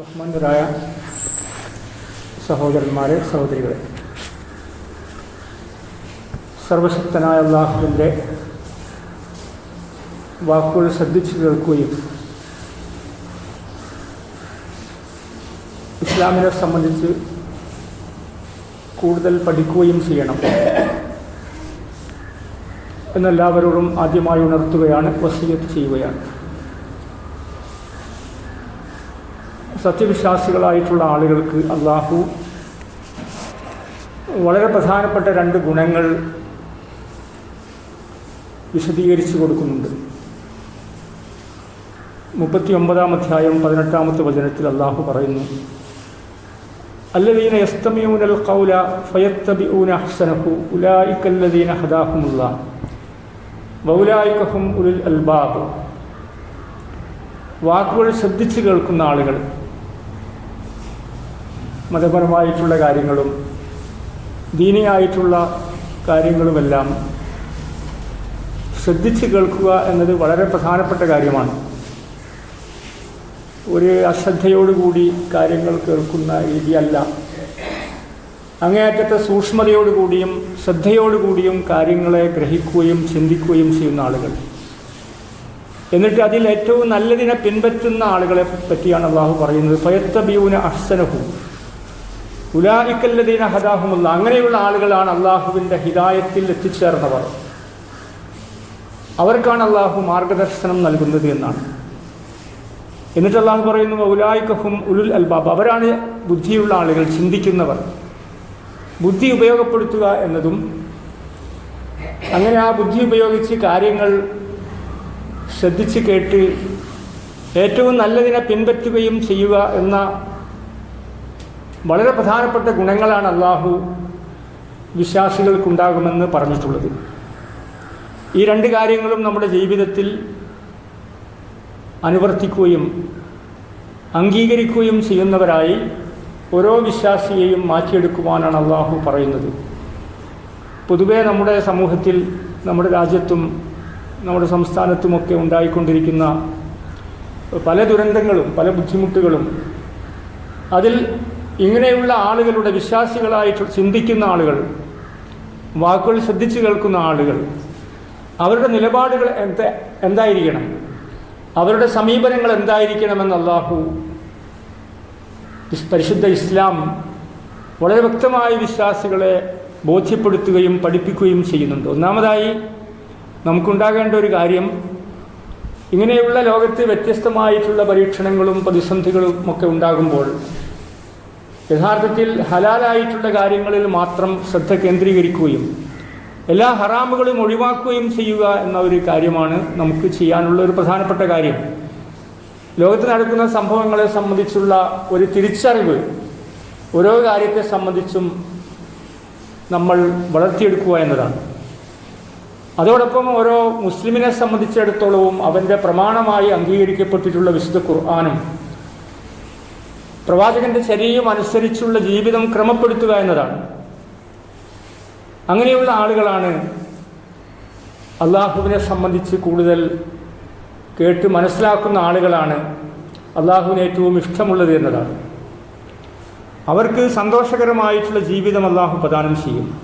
ബഹുമാനരായ സഹോദരന്മാരെ സഹോദരികളെ. സർവശക്തനായ അള്ളാഹുവിന്റെ വാക്കുകൾ ശ്രദ്ധിച്ചു കേൾക്കുകയും ഇസ്ലാമിനെ സംബന്ധിച്ച് കൂടുതൽ പഠിക്കുകയും ചെയ്യണം എന്നെല്ലാവരോടും ആദ്യമായി ഉണർത്തുകയാണ് വസീയത്ത് ചെയ്യുകയാണ്. സത്യവിശ്വാസികളായിട്ടുള്ള ആളുകൾക്ക് അള്ളാഹു വളരെ പ്രധാനപ്പെട്ട രണ്ട് ഗുണങ്ങൾ വിശദീകരിച്ചു കൊടുക്കുന്നുണ്ട്. മുപ്പത്തി ഒമ്പതാം അധ്യായം പതിനെട്ടാമത്തെ വചനത്തിൽ അള്ളാഹു പറയുന്നു അല്ലദീന യസ്തമിയൂനൽ ഖൗല ഫയത്തബിഊന അഹ്സനഹു ഉലായിക്കല്ലദീന ഹദാഹുമുള്ള ഉലുൽ അൽബാബ്. വാക്കുകൾ ശ്രദ്ധിച്ചു കേൾക്കുന്ന ആളുകൾ മതപരമായിട്ടുള്ള കാര്യങ്ങളും ദീനിയായിട്ടുള്ള കാര്യങ്ങളുമെല്ലാം ശ്രദ്ധിച്ച് കേൾക്കുക എന്നത് വളരെ പ്രധാനപ്പെട്ട കാര്യമാണ്. ഒരു അശ്രദ്ധയോടുകൂടി കാര്യങ്ങൾ കേൾക്കുന്ന രീതിയല്ല. അങ്ങേയറ്റത്തെ സൂക്ഷ്മതയോടുകൂടിയും ശ്രദ്ധയോടുകൂടിയും കാര്യങ്ങളെ ഗ്രഹിക്കുകയും ചിന്തിക്കുകയും ചെയ്യുന്ന ആളുകൾ. എന്നിട്ട് അതിൽ ഏറ്റവും നല്ലതിനെ പിൻപറ്റുന്ന ആളുകളെ പറ്റിയാണ് അള്ളാഹു പറയുന്നത്. ഫയത്തബിയൂന അഹ്സനഹു. ഉലായിക്കല്ലദീന ഹദാഹുമുള്ള. അങ്ങനെയുള്ള ആളുകളാണ് അള്ളാഹുവിന്റെ ഹിദായത്തിൽ എത്തിച്ചേർന്നവർ. അവർക്കാണ് അള്ളാഹു മാർഗദർശനം നൽകുന്നത് എന്നാണ്. എന്നിട്ട് അള്ളാഹു പറയുന്നു ഉലായിക്കഹും ഉലുൽ അൽബാബ്. അവരാണ് ബുദ്ധിയുള്ള ആളുകൾ ചിന്തിക്കുന്നവർ. ബുദ്ധി ഉപയോഗപ്പെടുത്തുക എന്നതും അങ്ങനെ ആ ബുദ്ധി ഉപയോഗിച്ച് കാര്യങ്ങൾ ശ്രദ്ധിച്ച് കേട്ട് ഏറ്റവും നല്ലതിനെ പിൻപറ്റുകയും ചെയ്യുക എന്ന വളരെ പ്രധാനപ്പെട്ട ഗുണങ്ങളാണ് അള്ളാഹു വിശ്വാസികൾക്കുണ്ടാകുമെന്ന് പറഞ്ഞിട്ടുള്ളത്. ഈ രണ്ട് കാര്യങ്ങളും നമ്മുടെ ജീവിതത്തിൽ അനുവർത്തിക്കുകയും അംഗീകരിക്കുകയും ചെയ്യുന്നവരായി ഓരോ വിശ്വാസിയെയും മാറ്റിയെടുക്കുവാനാണ് അള്ളാഹു പറയുന്നത്. പൊതുവേ നമ്മുടെ സമൂഹത്തിൽ നമ്മുടെ രാജ്യത്തും നമ്മുടെ സംസ്ഥാനത്തുമൊക്കെ ഉണ്ടായിക്കൊണ്ടിരിക്കുന്ന പല ദുരന്തങ്ങളും പല ബുദ്ധിമുട്ടുകളും അതിൽ ഇങ്ങനെയുള്ള ആളുകളുടെ വിശ്വാസികളായിട്ട് ചിന്തിക്കുന്ന ആളുകൾ വാക്കുകൾ ശ്രദ്ധിച്ചു കേൾക്കുന്ന ആളുകൾ അവരുടെ നിലപാടുകൾ എന്താ എന്തായിരിക്കണം? അവരുടെ സമീപനങ്ങൾ എന്തായിരിക്കണമെന്ന് അള്ളാഹു പരിശുദ്ധ ഇസ്ലാം വളരെ വ്യക്തമായി വിശ്വാസികളെ ബോധ്യപ്പെടുത്തുകയും പഠിപ്പിക്കുകയും ചെയ്യുന്നുണ്ട്. ഒന്നാമതായി നമുക്കുണ്ടാകേണ്ട ഒരു കാര്യം ഇങ്ങനെയുള്ള ലോകത്ത് വ്യത്യസ്തമായിട്ടുള്ള പരീക്ഷണങ്ങളും പ്രതിസന്ധികളും ഒക്കെ ഉണ്ടാകുമ്പോൾ യഥാർത്ഥത്തിൽ ഹലാലായിട്ടുള്ള കാര്യങ്ങളിൽ മാത്രം ശ്രദ്ധ കേന്ദ്രീകരിക്കുകയും എല്ലാ ഹറാമുകളും ഒഴിവാക്കുകയും ചെയ്യുക എന്ന ഒരു കാര്യമാണ് നമുക്ക് ചെയ്യാനുള്ള ഒരു പ്രധാനപ്പെട്ട കാര്യം. ലോകത്ത് നടക്കുന്ന സംഭവങ്ങളെ സംബന്ധിച്ചുള്ള ഒരു തിരിച്ചറിവ് ഓരോ കാര്യത്തെ സംബന്ധിച്ചും നമ്മൾ വളർത്തിയെടുക്കുക എന്നതാണ്. അതോടൊപ്പം ഓരോ മുസ്ലിമിനെ സംബന്ധിച്ചിടത്തോളവും അവന്റെ പ്രമാണമായി അംഗീകരിക്കപ്പെട്ടിട്ടുള്ള വിശുദ്ധ ഖുർആാനും പ്രവാചകന്റെ ശരീരം അനുസരിച്ചുള്ള ജീവിതം ക്രമപ്പെടുത്തുക എന്നതാണ്. അങ്ങനെയുള്ള ആളുകളാണ് അള്ളാഹുവിനെ സംബന്ധിച്ച് കൂടുതൽ കേട്ട് മനസ്സിലാക്കുന്ന ആളുകളാണ് അള്ളാഹുവിന് ഏറ്റവും ഇഷ്ടമുള്ളത് എന്നതാണ്. അവർക്ക് സന്തോഷകരമായിട്ടുള്ള ജീവിതം അള്ളാഹു പ്രദാനം ചെയ്യും.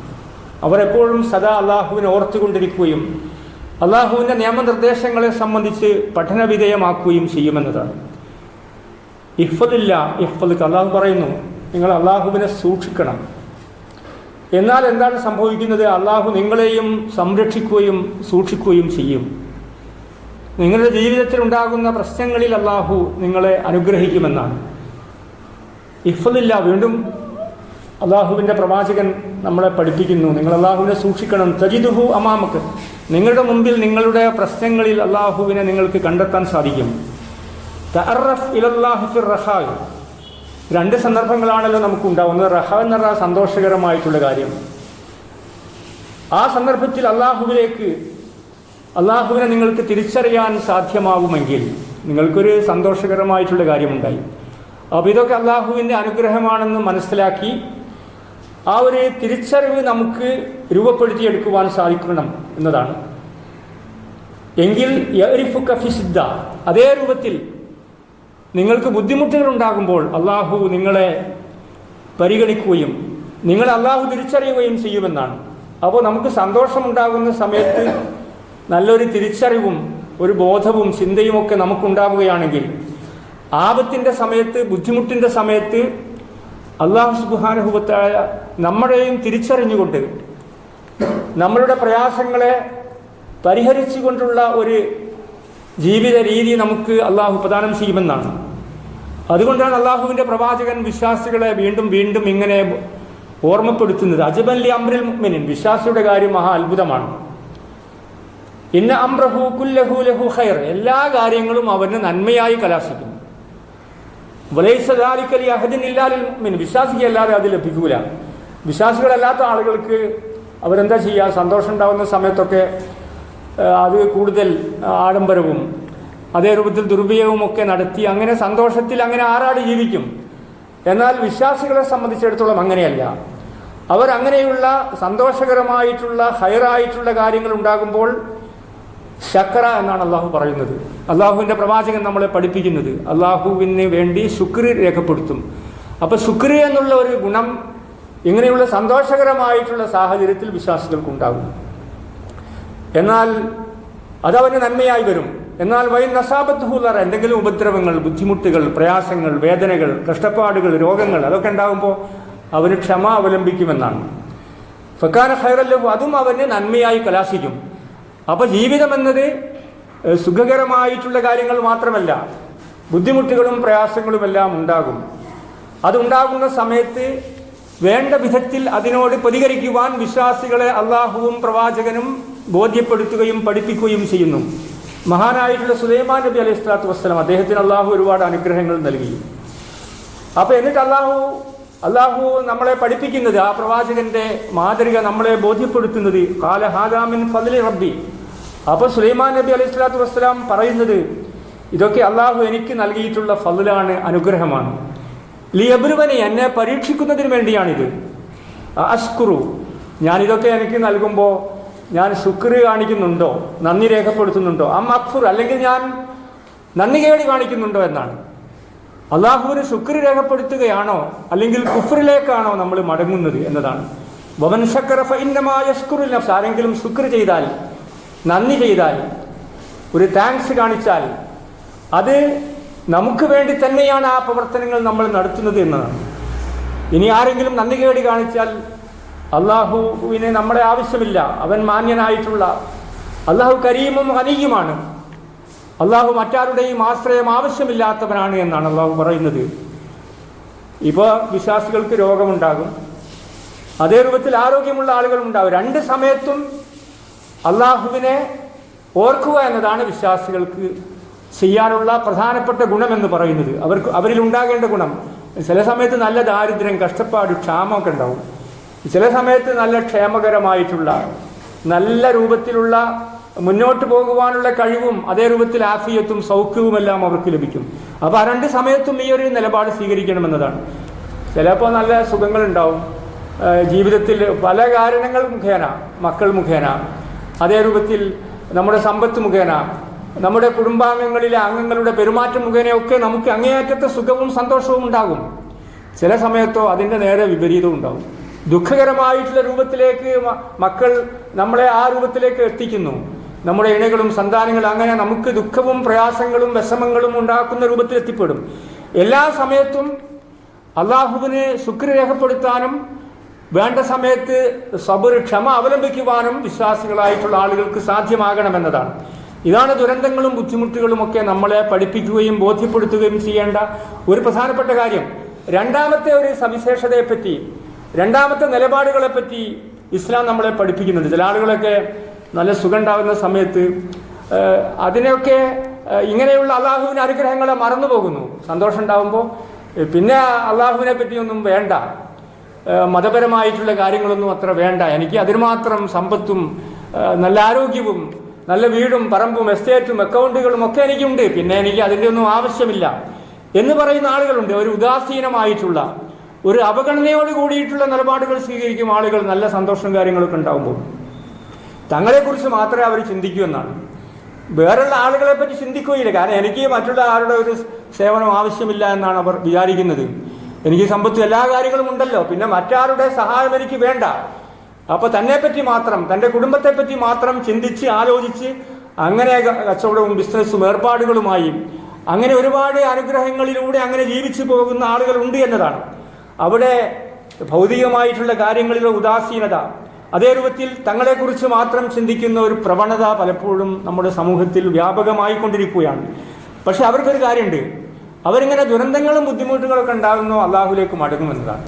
അവരെപ്പോഴും സദാ അള്ളാഹുവിനെ ഓർത്തുകൊണ്ടിരിക്കുകയും അള്ളാഹുവിന്റെ നിയമനിർദ്ദേശങ്ങളെ സംബന്ധിച്ച് പഠനവിധേയമാക്കുകയും ചെയ്യുമെന്നതാണ്. ഇഹ്ഫദില്ല ഇഹ്ഫദ് അള്ളാഹു പറയുന്നു നിങ്ങൾ അള്ളാഹുവിനെ സൂക്ഷിക്കണം. എന്നാൽ എന്താണ് സംഭവിക്കുന്നത്? അള്ളാഹു നിങ്ങളെയും സംരക്ഷിക്കുകയും സൂക്ഷിക്കുകയും ചെയ്യും. നിങ്ങളുടെ ജീവിതത്തിൽ ഉണ്ടാകുന്ന പ്രശ്നങ്ങളിൽ അള്ളാഹു നിങ്ങളെ അനുഗ്രഹിക്കുമെന്നാണ്. ഇഫദില്ല വീണ്ടും അള്ളാഹുവിന്റെ പ്രവാചകൻ നമ്മളെ പഠിപ്പിക്കുന്നു. നിങ്ങൾ അള്ളാഹുവിനെ സൂക്ഷിക്കണം. തജിദുഹു അമാമക്ക്. നിങ്ങളുടെ മുമ്പിൽ നിങ്ങളുടെ പ്രശ്നങ്ങളിൽ അള്ളാഹുവിനെ നിങ്ങൾക്ക് കണ്ടെത്താൻ സാധിക്കും. തഅറഫ് രണ്ട് സന്ദർഭങ്ങളാണല്ലോ നമുക്കുണ്ടാവുന്നത്. റഹ എന്ന് പറഞ്ഞാൽ സന്തോഷകരമായിട്ടുള്ള കാര്യം. ആ സന്ദർഭത്തിൽ അള്ളാഹുവിലേക്ക് അള്ളാഹുവിനെ നിങ്ങൾക്ക് തിരിച്ചറിയാൻ സാധ്യമാവുമെങ്കിൽ നിങ്ങൾക്കൊരു സന്തോഷകരമായിട്ടുള്ള കാര്യമുണ്ടായി. അപ്പോൾ ഇതൊക്കെ അള്ളാഹുവിന്റെ അനുഗ്രഹമാണെന്ന് മനസ്സിലാക്കി ആ ഒരു തിരിച്ചറിവ് നമുക്ക് രൂപപ്പെടുത്തിയെടുക്കുവാൻ സാധിക്കണം എന്നതാണ്. എങ്കിൽ അതേ രൂപത്തിൽ നിങ്ങൾക്ക് ബുദ്ധിമുട്ടുകൾ ഉണ്ടാകുമ്പോൾ അള്ളാഹു നിങ്ങളെ പരിഗണിക്കുകയും നിങ്ങളെ അള്ളാഹു തിരിച്ചറിയുകയും ചെയ്യുമെന്നാണ്. അപ്പോൾ നമുക്ക് സന്തോഷമുണ്ടാകുന്ന സമയത്ത് നല്ലൊരു തിരിച്ചറിവും ഒരു ബോധവും ചിന്തയും ചിന്തയുമൊക്കെ നമുക്കുണ്ടാവുകയാണെങ്കിൽ ആപത്തിന്റെ സമയത്ത് ബുദ്ധിമുട്ടിന്റെ സമയത്ത് അള്ളാഹു സുബാനുഭവത്തായ നമ്മളെയും തിരിച്ചറിഞ്ഞുകൊണ്ട് നമ്മളുടെ പ്രയാസങ്ങളെ പരിഹരിച്ചുകൊണ്ടുള്ള ഒരു ജീവിത രീതി നമുക്ക് അള്ളാഹു പ്രദാനം ചെയ്യുമെന്നാണ്. അതുകൊണ്ടാണ് അള്ളാഹുവിന്റെ പ്രവാചകൻ വിശ്വാസികളെ വീണ്ടും വീണ്ടും ഇങ്ങനെ ഓർമ്മപ്പെടുത്തുന്നത്. അജബല്ലി അമ്രിൽ മുഅ്മിനിൻ. വിശ്വാസിയുടെ കാര്യം മഹാ അത്ഭുതമാണ്. ഇന്ന അംറഹു കുല്ലഹു ലഹു ഖൈർ. എല്ലാ കാര്യങ്ങളും അവന് നന്മയായി കലാശിക്കുന്നു. വലൈസദാലിക്കലി അഹദിനില്ലാലിൽ മുഅ്മിൻ. വിശ്വാസിക്കല്ലാതെ അത് ലഭിക്കൂല. വിശ്വാസികളല്ലാത്ത ആളുകൾക്ക് അവരെന്താ ചെയ്യുക? സന്തോഷം ഉണ്ടാകുന്ന സമയത്തൊക്കെ അത് കൂടുതൽ ആഡംബരവും അതേ രൂപത്തിൽ ദുർവിയോഗമൊക്കെ നടത്തി അങ്ങനെ സന്തോഷത്തിൽ അങ്ങനെ ആറാട് ജീവിക്കും. എന്നാൽ വിശ്വാസികളെ സംബന്ധിച്ചിടത്തോളം അങ്ങനെയല്ല. അവർ അങ്ങനെയുള്ള സന്തോഷകരമായിട്ടുള്ള ഹയറായിട്ടുള്ള കാര്യങ്ങൾ ഉണ്ടാകുമ്പോൾ ശക്ര എന്നാണ് അള്ളാഹു പറയുന്നത്. അള്ളാഹുവിന്റെ പ്രവാചകൻ നമ്മളെ പഠിപ്പിക്കുന്നത്. അള്ളാഹുവിന് വേണ്ടി ശുക്രി രേഖപ്പെടുത്തും. അപ്പോൾ ശുക്രി എന്നുള്ള ഒരു ഗുണം ഇങ്ങനെയുള്ള സന്തോഷകരമായിട്ടുള്ള സാഹചര്യത്തിൽ വിശ്വാസികൾക്കുണ്ടാകും. എന്നാൽ അതവന് നന്മയായി വരും. എന്നാൽ വൈ നസാബത്തുഹുലർ എന്തെങ്കിലും ഉപദ്രവങ്ങൾ ബുദ്ധിമുട്ടുകൾ പ്രയാസങ്ങൾ വേദനകൾ കഷ്ടപ്പാടുകൾ രോഗങ്ങൾ അതൊക്കെ ഉണ്ടാകുമ്പോൾ അവന് ക്ഷമ അവലംബിക്കുമെന്നാണ്. ഫക്കാന ഖൈറല്ലഹു അതും അവന് നന്മയായി കലാശിക്കും. അപ്പോൾ ജീവിതം എന്നത് സുഖകരമായിട്ടുള്ള കാര്യങ്ങൾ മാത്രമല്ല ബുദ്ധിമുട്ടുകളും പ്രയാസങ്ങളുമെല്ലാം ഉണ്ടാകും. അതുണ്ടാകുന്ന സമയത്ത് വേണ്ട വിധത്തിൽ അതിനോട് പ്രതികരിക്കുവാൻ വിശ്വാസികളെ അള്ളാഹുവും പ്രവാചകനും ബോധ്യപ്പെടുത്തുകയും പഠിപ്പിക്കുകയും ചെയ്യുന്നു. മഹാനായിട്ടുള്ള സുലൈമാൻ നബി അലൈഹി സ്വലാത്തു വസ്സലാം അദ്ദേഹത്തിന് അള്ളാഹു ഒരുപാട് അനുഗ്രഹങ്ങൾ നൽകി. അപ്പോൾ എന്നിട്ട് അള്ളാഹു അള്ളാഹു നമ്മളെ പഠിപ്പിക്കുന്നത് ആ പ്രവാചകന്റെ മാതൃക നമ്മളെ ബോധ്യപ്പെടുത്തുന്നത് കാല ഹാദാമിൻ ഫലി റബ്ബി. അപ്പോൾ സുലൈമാൻ നബി അലൈഹി സ്വലാത്തു വസ്സലാം പറയുന്നത് ഇതൊക്കെ അള്ളാഹു എനിക്ക് നൽകിയിട്ടുള്ള ഫضലാണ് അനുഗ്രഹമാണ്. ലിയബ്രുവനെ എന്നെ പരീക്ഷിക്കുന്നതിന് വേണ്ടിയാണിത്. അസ്കുറു ഞാനിതൊക്കെ എനിക്ക് നൽകുമ്പോൾ ഞാൻ ശുക്ർ കാണിക്കുന്നുണ്ടോ? നന്ദി രേഖപ്പെടുത്തുന്നുണ്ടോ? അം അക്ഫുർ അല്ലെങ്കിൽ ഞാൻ നന്ദി കേടി കാണിക്കുന്നുണ്ടോ എന്നാണ്. അള്ളാഹുവിന് ശുക്ർ രേഖപ്പെടുത്തുകയാണോ? അല്ലെങ്കിൽ കുഫറിലേക്കാണോ നമ്മൾ മടങ്ങുന്നത് എന്നതാണ്. വമൻ ആരെങ്കിലും ശുക്ർ ചെയ്താൽ നന്ദി ചെയ്താൽ ഒരു താങ്ക്സ് കാണിച്ചാൽ അത് നമുക്ക് വേണ്ടി തന്നെയാണ് ആ പ്രവർത്തനങ്ങൾ നമ്മൾ നടത്തുന്നത് എന്നതാണ്. ഇനി ആരെങ്കിലും നന്ദി കേടി കാണിച്ചാൽ അള്ളാഹുവിന് നമ്മുടെ ആവശ്യമില്ല. അവൻ മാന്യനായിട്ടുള്ള അള്ളാഹു കരീമും ഹനീയുമാണ്. അള്ളാഹു മറ്റാരുടെയും ആശ്രയം ആവശ്യമില്ലാത്തവനാണ് എന്നാണ് അള്ളാഹു പറയുന്നത്. ഇപ്പോൾ വിശ്വാസികൾക്ക് രോഗമുണ്ടാകും. അതേ രൂപത്തിൽ ആരോഗ്യമുള്ള ആളുകൾ ഉണ്ടാകും രണ്ട് സമയത്തും അള്ളാഹുവിനെ ഓർക്കുക എന്നതാണ് വിശ്വാസികൾക്ക് ചെയ്യാനുള്ള പ്രധാനപ്പെട്ട ഗുണമെന്ന് പറയുന്നത്. അവർക്ക് അവരിൽ ഉണ്ടാകേണ്ട ഗുണം. ചില സമയത്ത് നല്ല ദാരിദ്ര്യം കഷ്ടപ്പാട് ക്ഷാമമൊക്കെ ഉണ്ടാവും. ചില സമയത്ത് നല്ല ക്ഷേമകരമായിട്ടുള്ള നല്ല രൂപത്തിലുള്ള മുന്നോട്ട് പോകുവാനുള്ള കഴിവും അതേ രൂപത്തിൽ ആഫിയത്തും സൗഖ്യവുമെല്ലാം അവർക്ക് ലഭിക്കും. അപ്പോൾ ആ രണ്ട് സമയത്തും ഈ ഒരു നിലപാട് സ്വീകരിക്കണമെന്നതാണ്. ചിലപ്പോൾ നല്ല സുഖങ്ങളുണ്ടാവും. ജീവിതത്തിൽ പല കാരണങ്ങൾ മുഖേന മക്കൾ മുഖേന അതേ രൂപത്തിൽ നമ്മുടെ സമ്പത്ത് മുഖേന നമ്മുടെ കുടുംബാംഗങ്ങളിലെ അംഗങ്ങളുടെ പെരുമാറ്റം മുഖേനയൊക്കെ നമുക്ക് അങ്ങേയറ്റത്തെ സുഖവും സന്തോഷവും ഉണ്ടാകും. ചില സമയത്തോ അതിന്റെ നേരെ വിപരീതവും ഉണ്ടാവും ദുഃഖകരമായിട്ടുള്ള രൂപത്തിലേക്ക് മക്കൾ നമ്മളെ ആ രൂപത്തിലേക്ക് എത്തിക്കുന്നു. നമ്മുടെ ഇണകളും സന്താനങ്ങളും അങ്ങനെ നമുക്ക് ദുഃഖവും പ്രയാസങ്ങളും വിഷമങ്ങളും ഉണ്ടാക്കുന്ന രൂപത്തിൽ എത്തിപ്പെടും എല്ലാ സമയത്തും അള്ളാഹുവിന് ശുക്ര രേഖപ്പെടുത്താനും വേണ്ട സമയത്ത് സബർ ക്ഷമ അവലംബിക്കുവാനും വിശ്വാസികളായിട്ടുള്ള ആളുകൾക്ക് സാധ്യമാകണമെന്നതാണ്. ഇതാണ് ദുരന്തങ്ങളും ബുദ്ധിമുട്ടുകളും ഒക്കെ നമ്മളെ പഠിപ്പിക്കുകയും ബോധ്യപ്പെടുത്തുകയും ചെയ്യേണ്ട ഒരു പ്രധാനപ്പെട്ട കാര്യം. രണ്ടാമത്തെ ഒരു സവിശേഷതയെപ്പറ്റി രണ്ടാമത്തെ നിലപാടുകളെ പറ്റി ഇസ്ലാം നമ്മളെ പഠിപ്പിക്കുന്നുണ്ട്. ചില ആളുകളൊക്കെ നല്ല സുഖം ഉണ്ടാകുന്ന സമയത്ത് അതിനെയൊക്കെ ഇങ്ങനെയുള്ള അള്ളാഹുവിന്റെ അനുഗ്രഹങ്ങളെ മറന്നു പോകുന്നു സന്തോഷം ഉണ്ടാകുമ്പോൾ പിന്നെ അള്ളാഹുവിനെ പറ്റിയൊന്നും വേണ്ട. മതപരമായിട്ടുള്ള കാര്യങ്ങളൊന്നും അത്ര വേണ്ട. എനിക്ക് അതിനുമാത്രം സമ്പത്തും നല്ല ആരോഗ്യവും നല്ല വീടും പറമ്പും എസ്റ്റേറ്റും അക്കൗണ്ടുകളും ഒക്കെ എനിക്കുണ്ട്. പിന്നെ എനിക്ക് അതിന്റെ ഒന്നും ആവശ്യമില്ല എന്ന് പറയുന്ന ആളുകളുണ്ട്. ഒരു ഉദാസീനമായിട്ടുള്ള ഒരു അവഗണനയോട് കൂടിയിട്ടുള്ള നിലപാടുകൾ സ്വീകരിക്കും ആളുകൾ നല്ല സന്തോഷം കാര്യങ്ങളൊക്കെ ഉണ്ടാകുമ്പോൾ തങ്ങളെക്കുറിച്ച് മാത്രമേ അവർ ചിന്തിക്കൂ എന്നാണ്. വേറെയുള്ള ആളുകളെ പറ്റി ചിന്തിക്കുകയില്ല. കാരണം എനിക്ക് മറ്റുള്ള ആരുടെ ഒരു സേവനം ആവശ്യമില്ല എന്നാണ് അവർ വിചാരിക്കുന്നത്. എനിക്ക് സമ്പത്ത് എല്ലാ കാര്യങ്ങളും ഉണ്ടല്ലോ. പിന്നെ മറ്റാരുടെ സഹായം എനിക്ക് വേണ്ട. അപ്പോൾ പറ്റി മാത്രം തന്റെ കുടുംബത്തെ പറ്റി മാത്രം ചിന്തിച്ച് ആലോചിച്ച് അങ്ങനെ കച്ചവടവും ബിസിനസ്സും ഏർപ്പാടുകളുമായി അങ്ങനെ ഒരുപാട് അനുഗ്രഹങ്ങളിലൂടെ അങ്ങനെ ജീവിച്ചു പോകുന്ന ആളുകളുണ്ട് എന്നതാണ്. അവിടെ ഭൗതികമായിട്ടുള്ള കാര്യങ്ങളിലെ ഉദാസീനത അതേ രൂപത്തിൽ തങ്ങളെക്കുറിച്ച് മാത്രം ചിന്തിക്കുന്ന ഒരു പ്രവണത പലപ്പോഴും നമ്മുടെ സമൂഹത്തിൽ വ്യാപകമായി കൊണ്ടിരിക്കുകയാണ് പക്ഷെ അവർക്കൊരു കാര്യമുണ്ട്. അവരിങ്ങനെ ദുരന്തങ്ങളും ബുദ്ധിമുട്ടുകളൊക്കെ ഉണ്ടാകുന്നു അള്ളാഹുലേക്ക് മടങ്ങുമെന്നതാണ്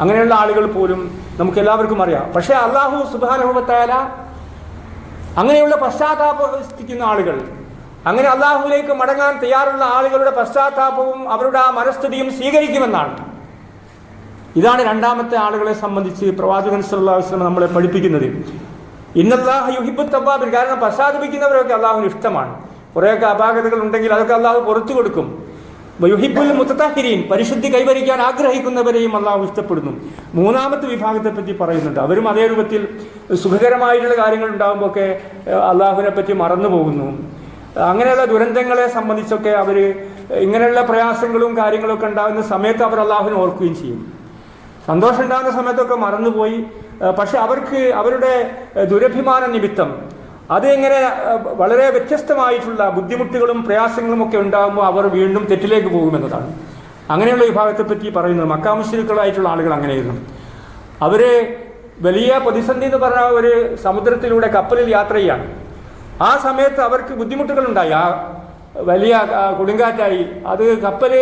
അങ്ങനെയുള്ള ആളുകൾ പോലും നമുക്ക് എല്ലാവർക്കും അറിയാം. പക്ഷേ അള്ളാഹു സുബാനുഭവത്തായാല അങ്ങനെയുള്ള പശ്ചാത്താപിക്കുന്ന ആളുകൾ അങ്ങനെ അള്ളാഹുലേക്ക് മടങ്ങാൻ തയ്യാറുള്ള ആളുകളുടെ പശ്ചാത്താപവും അവരുടെ ആ മനസ്ഥിതിയും സ്വീകരിക്കുമെന്നാണ്. ഇതാണ് രണ്ടാമത്തെ ആളുകളെ സംബന്ധിച്ച് പ്രവാചകൻ വസല്ലം നമ്മളെ പഠിപ്പിക്കുന്നത്. ഇന്നല്ലാഹ യുഹിബു കാരണം പ്രസാദിപ്പിക്കുന്നവരൊക്കെ അള്ളാഹുവിന് ഇഷ്ടമാണ്. കുറേയൊക്കെ അപാകതകൾ ഉണ്ടെങ്കിൽ അതൊക്കെ അള്ളാഹു പുറത്തു കൊടുക്കും. യുഹിബുൽ മുത്തത്താഹിരീൻ പരിശുദ്ധി കൈവരിക്കാൻ ആഗ്രഹിക്കുന്നവരെയും അള്ളാഹു ഇഷ്ടപ്പെടുന്നു. മൂന്നാമത്തെ വിഭാഗത്തെ പറ്റി പറയുന്നുണ്ട്. അവരും അതേ രൂപത്തിൽ സുഖകരമായിട്ടുള്ള കാര്യങ്ങൾ ഉണ്ടാകുമ്പോൾ ഒക്കെ അള്ളാഹുവിനെ പറ്റി മറന്നു പോകുന്നു. അങ്ങനെയുള്ള ദുരന്തങ്ങളെ സംബന്ധിച്ചൊക്കെ അവർ ഇങ്ങനെയുള്ള പ്രയാസങ്ങളും കാര്യങ്ങളൊക്കെ ഉണ്ടാകുന്ന സമയത്ത് അവർ അള്ളാഹുവിനെ ഓർക്കുകയും ചെയ്യും. സന്തോഷം ഉണ്ടാകുന്ന സമയത്തൊക്കെ മറന്നുപോയി. പക്ഷെ അവർക്ക് അവരുടെ ദുരഭിമാന നിമിത്തം അത് എങ്ങനെ വളരെ വ്യത്യസ്തമായിട്ടുള്ള ബുദ്ധിമുട്ടുകളും പ്രയാസങ്ങളും ഒക്കെ ഉണ്ടാകുമ്പോൾ അവർ വീണ്ടും തെറ്റിലേക്ക് പോകുമെന്നതാണ്. അങ്ങനെയുള്ള വിഭാഗത്തെ പറ്റി പറയുന്നത് മക്കാമുശ്രീക്കളായിട്ടുള്ള ആളുകൾ അങ്ങനെയായിരുന്നു. അവർ വലിയ പ്രതിസന്ധി എന്ന് പറഞ്ഞ ഒരു സമുദ്രത്തിലൂടെ കപ്പലിൽ യാത്ര ചെയ്യാണ് ആ സമയത്ത് അവർക്ക് ബുദ്ധിമുട്ടുകൾ ഉണ്ടായി ആ വലിയ കൊടുങ്കാറ്റായി. അത് കപ്പൽ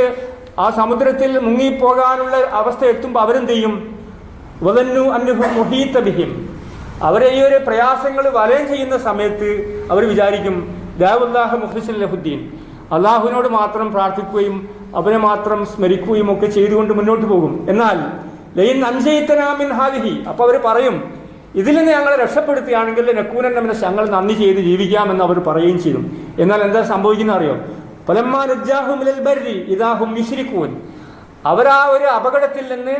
ആ സമുദ്രത്തിൽ മുങ്ങിപ്പോകാനുള്ള അവസ്ഥ എത്തുമ്പോൾ അവരെന്ത് ചെയ്യും വതന്നു അനുഭവം മുഹീത്ത ബിഹിം. അവരെ ഈ ഒരു പ്രയാസങ്ങൾ വലയം ചെയ്യുന്ന സമയത്ത് അവർ വിചാരിക്കും ദേവല്ലാഹ് മുഹ്ലിസുൽ ലഹുദ്ദീൻ. അള്ളാഹുവിനോട് മാത്രം പ്രാർത്ഥിക്കുകയും അവനെ മാത്രം സ്മരിക്കുകയും ഒക്കെ ചെയ്തുകൊണ്ട് മുന്നോട്ട് പോകും. എന്നാൽ ലൈൻ അൻജയിത്തനാമിൻ ഹാദിഹി. അപ്പോൾ അവർ പറയും ഇതിൽ നിന്ന് ഞങ്ങളെ രക്ഷപ്പെടുത്തുകയാണെങ്കിൽ നക്കൂനൻ നമ്മെ ഞങ്ങൾ നന്ദി ചെയ്ത് ജീവിക്കാമെന്ന് അവർ പറയുകയും ചെയ്യും. എന്നാൽ എന്താ സംഭവിക്കുന്ന അറിയോ ഇതാഹും മിശ്രിക്കൂൻ അവരാ ഒരു അപകടത്തിൽ നിന്ന്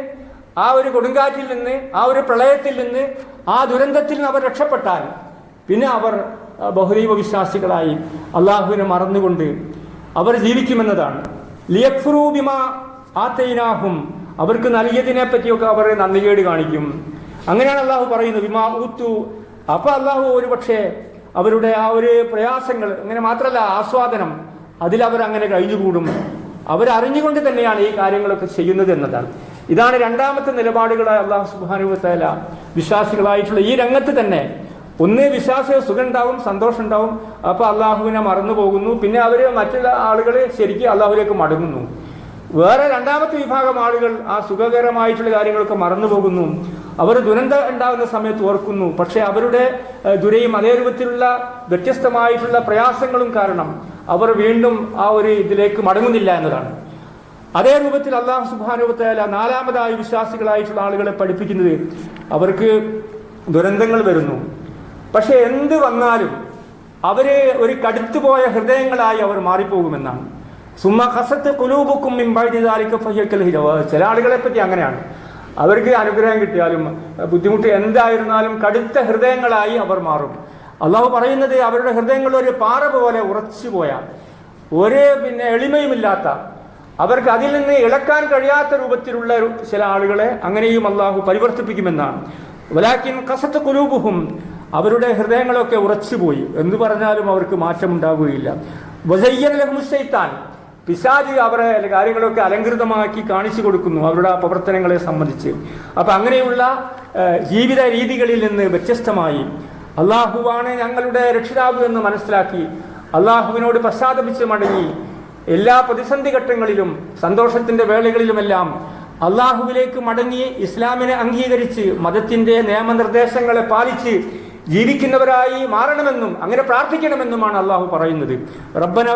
ആ ഒരു കൊടുങ്കാറ്റിൽ നിന്ന് ആ ഒരു പ്രളയത്തിൽ നിന്ന് ആ ദുരന്തത്തിൽ നിന്ന് അവർ രക്ഷപ്പെട്ടാൽ പിന്നെ അവർ ആ, ബഹുദൈവ വിശ്വാസികളായി അള്ളാഹുവിനെ മറന്നുകൊണ്ട് അവർ ജീവിക്കുമെന്നതാണ്. ലിയക്ഫുറൂ ബിമ ആത്തൈനാഹും അവർക്ക് നൽകിയതിനെ പറ്റിയൊക്കെ അവർ നന്ദികേട് കാണിക്കും. അങ്ങനെയാണ് അള്ളാഹു പറയുന്നത് വിമാ ഊത്തു. അപ്പൊ അള്ളാഹു ഒരു പക്ഷേ അവരുടെ ആ ഒരു പ്രയാസങ്ങൾ അങ്ങനെ മാത്രമല്ല ആസ്വാദനം അതിലവർ അങ്ങനെ കഴിഞ്ഞുകൂടും. അവരറിഞ്ഞുകൊണ്ട് തന്നെയാണ് ഈ കാര്യങ്ങളൊക്കെ ചെയ്യുന്നത് എന്നതാണ്. ഇതാണ് രണ്ടാമത്തെ നിലപാടുകളായ അള്ളാഹു സുബാനുവത്തല വിശ്വാസികളായിട്ടുള്ള ഈ രംഗത്ത് തന്നെ. ഒന്ന് വിശ്വാസ സുഖം ഉണ്ടാവും സന്തോഷം ഉണ്ടാവും അപ്പോൾ അള്ളാഹുവിനെ മറന്നു പോകുന്നു പിന്നെ അവർ മറ്റുള്ള ആളുകൾ ശരിക്കും അള്ളാഹുലേക്ക് മടങ്ങുന്നു. വേറെ രണ്ടാമത്തെ വിഭാഗം ആളുകൾ ആ സുഖകരമായിട്ടുള്ള കാര്യങ്ങളൊക്കെ മറന്നു പോകുന്നു അവർ ദുരന്തം ഉണ്ടാകുന്ന സമയത്ത് ഓർക്കുന്നു. പക്ഷേ അവരുടെ ദുരയും അതേ രൂപത്തിലുള്ള വ്യത്യസ്തമായിട്ടുള്ള പ്രയാസങ്ങളും കാരണം അവർ വീണ്ടും ആ ഒരു ഇതിലേക്ക് മടങ്ങുന്നില്ല എന്നതാണ്. അതേ രൂപത്തിൽ അള്ളാഹു സുബാനുവത്തായ നാലാമതായി വിശ്വാസികളായിട്ടുള്ള ആളുകളെ പഠിപ്പിക്കുന്നത് അവർക്ക് ദുരന്തങ്ങൾ വരുന്നു. പക്ഷെ എന്ത് വന്നാലും അവരെ ഒരു കടുത്തുപോയ ഹൃദയങ്ങളായി അവർ മാറിപ്പോകുമെന്നാണ്. സുമ്മ ഹസത്ത് കുലൂബുക്കും ചില ആളുകളെ പറ്റി അങ്ങനെയാണ്. അവർക്ക് അനുഗ്രഹം കിട്ടിയാലും ബുദ്ധിമുട്ട് എന്തായിരുന്നാലും കടുത്ത ഹൃദയങ്ങളായി അവർ മാറും. അള്ളാഹു പറയുന്നത് അവരുടെ ഹൃദയങ്ങൾ ഒരു പാറ പോലെ ഉറച്ചു പോയ. ഒരു പിന്നെ എളിമയുമില്ലാത്ത. അവർക്ക് അതിൽ നിന്ന് ഇളക്കാൻ കഴിയാത്ത രൂപത്തിലുള്ള ചില ആളുകളെ അങ്ങനെയും അള്ളാഹു പരിവർത്തിപ്പിക്കുമെന്നാണ്. വലാക്കിൻ കസത്ത് കുലൂബുഹും അവരുടെ ഹൃദയങ്ങളൊക്കെ ഉറച്ചുപോയി എന്ന് പറഞ്ഞാലും അവർക്ക് മാറ്റമുണ്ടാവുകയില്ല. വസയ്യൻ പിശാജ് അവരെ കാര്യങ്ങളൊക്കെ അലങ്കൃതമാക്കി കാണിച്ചു കൊടുക്കുന്നു അവരുടെ ആ പ്രവർത്തനങ്ങളെ സംബന്ധിച്ച്. അപ്പൊ അങ്ങനെയുള്ള ജീവിത രീതികളിൽ നിന്ന് വ്യത്യസ്തമായി അള്ളാഹുവാണ് ഞങ്ങളുടെ രക്ഷിതാവ് എന്ന് മനസ്സിലാക്കി അള്ളാഹുവിനോട് പശ്ചാത്തപിച്ച് മടങ്ങി എല്ലാ പ്രതിസന്ധി ഘട്ടങ്ങളിലും സന്തോഷത്തിന്റെ വേളകളിലുമെല്ലാം അള്ളാഹുവിലേക്ക് മടങ്ങി ഇസ്ലാമിനെ അംഗീകരിച്ച് മതത്തിന്റെ നിയമനിർദ്ദേശങ്ങളെ പാലിച്ച് ജീവിക്കുന്നവരായി മാറണമെന്നും അങ്ങനെ പ്രാർത്ഥിക്കണമെന്നുമാണ് അള്ളാഹു പറയുന്നത്. റബ്ബന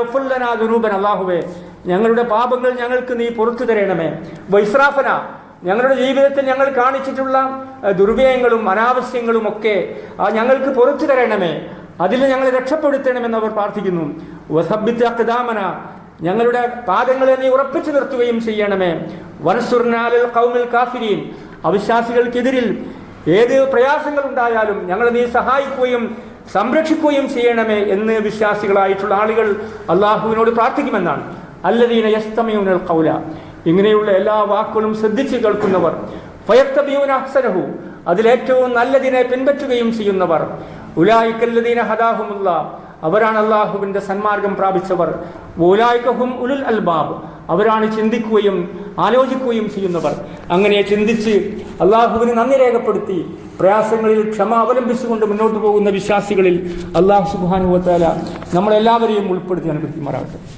അള്ളാഹുവെ ഞങ്ങളുടെ പാപങ്ങൾ ഞങ്ങൾക്ക് നീ പുറത്തു തരണമേ. വൈസ്രാഫന ഞങ്ങളുടെ ജീവിതത്തിൽ ഞങ്ങൾ കാണിച്ചിട്ടുള്ള ദുർവ്യയങ്ങളും അനാവശ്യങ്ങളും ഒക്കെ ഞങ്ങൾക്ക് പുറത്തു തരണമേ. അതിൽ ഞങ്ങളെ രക്ഷപ്പെടുത്തണമെന്ന് അവർ പ്രാർത്ഥിക്കുന്നു. അഖ്ദാമന. ഞങ്ങളുടെ പാദങ്ങളെ നീ ഉറപ്പിച്ചു നിർത്തുകയും ചെയ്യണമേ. വൻസുർനാലിൽ കൗമിൽ കാഫിരീൻ. അവിശ്വാസികൾക്കെതിരിൽ ഏത് പ്രയാസങ്ങൾ ഉണ്ടായാലും ഞങ്ങളെ നീ സഹായിക്കുകയും സംരക്ഷിക്കുകയും ചെയ്യണമേ എന്ന് വിശ്വാസികളായിട്ടുള്ള ആളുകൾ അള്ളാഹുവിനോട് പ്രാർത്ഥിക്കുമെന്നാണ്. അല്ലദീന യസ്തമയൂനൽ കൗല ഇങ്ങനെയുള്ള എല്ലാ വാക്കുകളും ശ്രദ്ധിച്ച് കേൾക്കുന്നവർ. ഫയത്തബിയൂന അഹ്സനഹു അതിലേറ്റവും നല്ലതിനെ പിൻപറ്റുകയും ചെയ്യുന്നവർ. ഉലായിക്കല്ലദീന ഹദാഹുമുള്ള അവരാണ് അള്ളാഹുവിന്റെ സന്മാർഗം പ്രാപിച്ചവർ. ഓലായിക്കഹും ഉലുൽ അൽബാബ്. അവരാണ് ചിന്തിക്കുകയും ആലോചിക്കുകയും ചെയ്യുന്നവർ. അങ്ങനെ ചിന്തിച്ച് അള്ളാഹുവിന് നന്ദി രേഖപ്പെടുത്തി പ്രയാസങ്ങളിൽ ക്ഷമ അവലംബിച്ചുകൊണ്ട് മുന്നോട്ട് പോകുന്ന വിശ്വാസികളിൽ അള്ളാഹു സുബാനുവത്താല നമ്മളെല്ലാവരെയും ഉൾപ്പെടുത്തി അനുഭവിക്കുമാറാകട്ടെ